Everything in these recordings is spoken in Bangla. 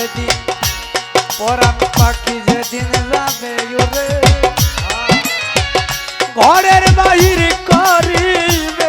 সেদিন পরাম পাখি যেদিন যাবে ঘরের বাহির করিবে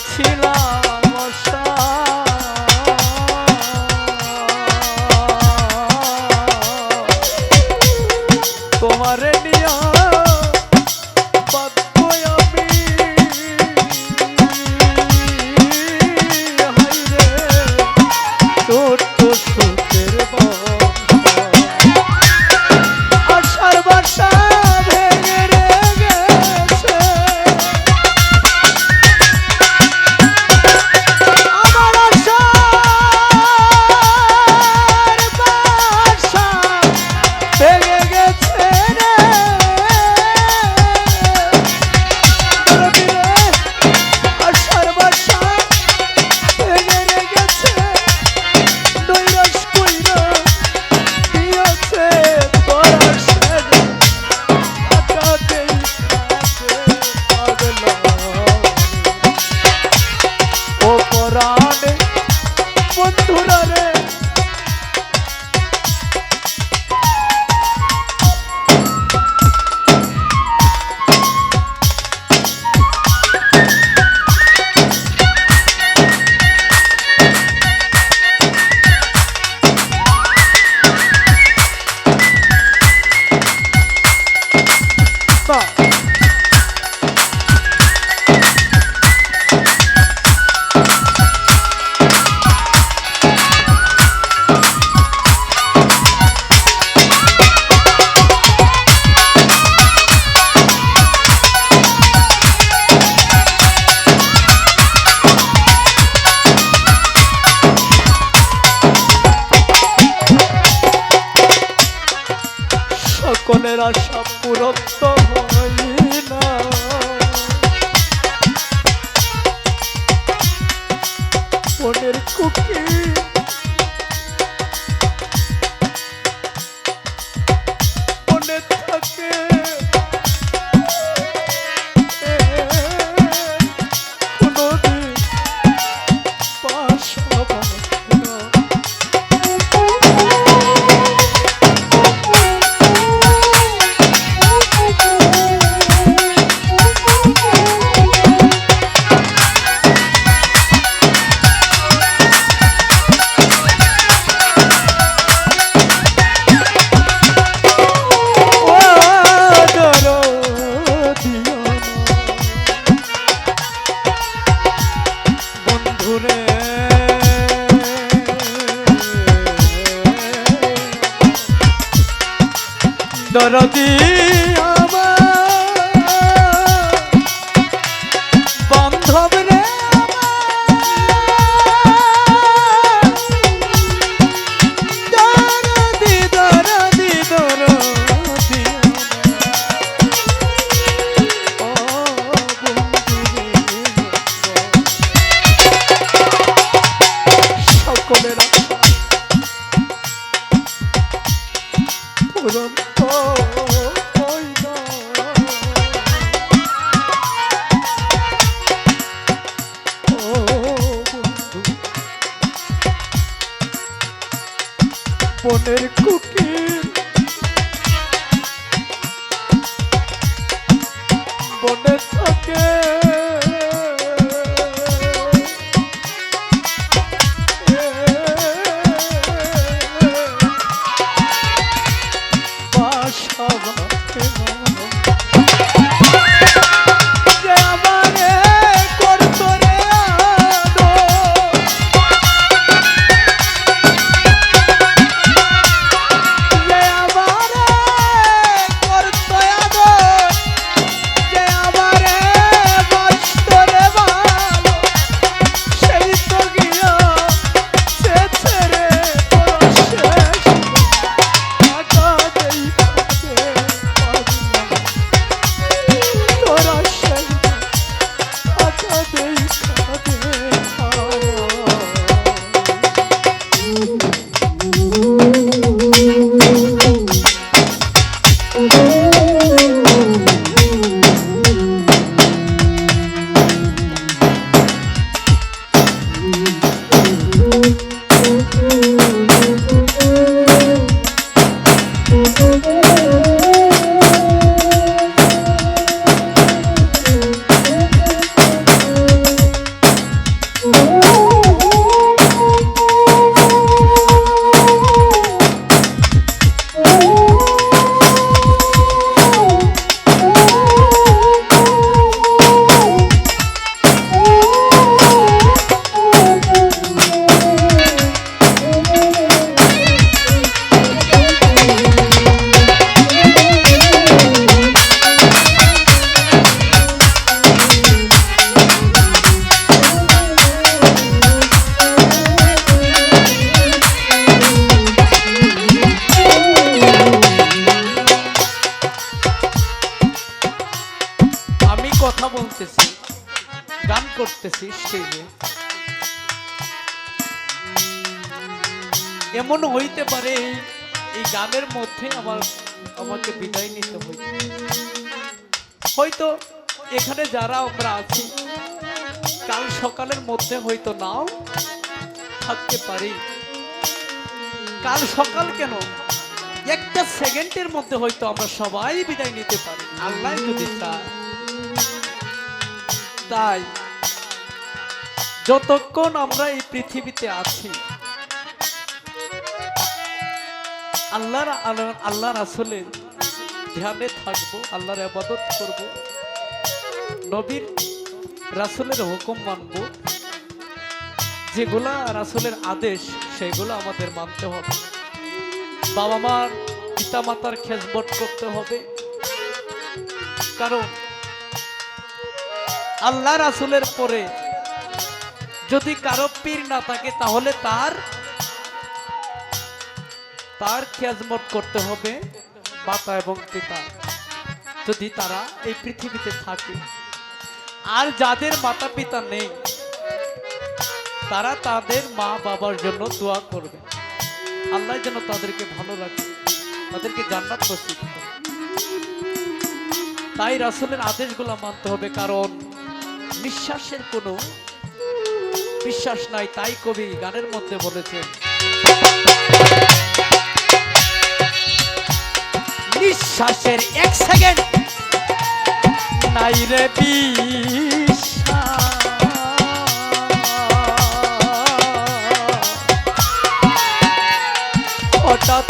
齐了。বাসা হইতে পারে, এই গানের মধ্যে আমার, আমাকে বিদায় নিতে হইতে হয়তো এখানে যারা আমরা আছি, কাল সকালের মধ্যে হয়তো নাও থাকতে পারি। কাল সকাল কেন? একটা সেকেন্ডের মধ্যে হয়তো আমরা সবাই বিদায় নিতে পারি। আল্লাহ যদি চায়। তাই যতক্ষণ আমরা এই পৃথিবীতে আছি আল্লাহর আলো- আল্লাহর আসলে ধ্যানে থাকব, আল্লাহর আবাদত করব, নবীর রাসুলের হুকুম মানব, যেগুলা রাসুলের আদেশ, সেগুলো আমাদের মানতে হবে। বাবা মার পিতা মাতার খেজবট করতে হবে। কারণ আল্লাহ রাসুলের পরে যদি কারও পীর না থাকে, তাহলে তার তার খেয়াজমত করতে হবে মাতা এবং পিতা। যদি তারা এই পৃথিবীতে থাকে, আর যাদের মাতা পিতা নেই, তারা তাদের মা বাবার জন্য দোয়া করবে। আল্লাহ যেন তাদেরকে ভালো রাখে, তাদেরকে জান্নাত প্রস্তুত। তাই রাসূলের আদেশগুলো মানতে হবে, কারণ নিঃশ্বাসের কোনো বিশ্বাস নাই। তাই কবি গানের মধ্যে বলেছেন নিঃশ্বাসের এক সেকেন্ড নাই রে বিশ্বাস। হঠাৎ